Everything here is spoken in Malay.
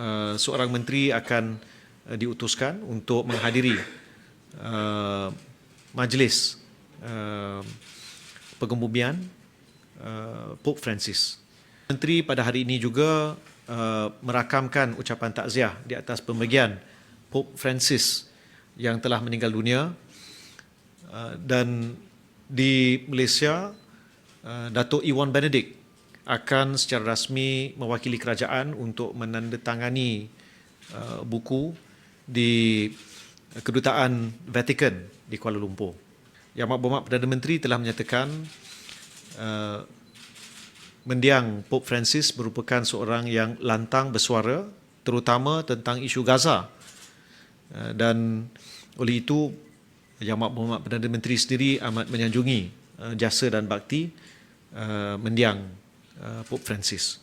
uh, seorang menteri akan uh, diutuskan untuk menghadiri uh, majlis uh, pengebumian uh, Pope Francis. Menteri pada hari ini juga uh, merakamkan ucapan takziah di atas pembagian Pope Francis yang telah meninggal dunia uh, dan di Malaysia uh, Datuk Iwan Benedict akan secara rasmi mewakili kerajaan untuk menandatangani uh, buku di kedutaan Vatican di Kuala Lumpur. Yang Amat Berhormat Perdana Menteri telah menyatakan uh, mendiang Pope Francis merupakan seorang yang lantang bersuara terutama tentang isu Gaza. Uh, dan oleh itu Yang Amat Berhormat Perdana Menteri sendiri amat menyanjungi uh, jasa dan bakti uh, mendiang uh, Pope Francis.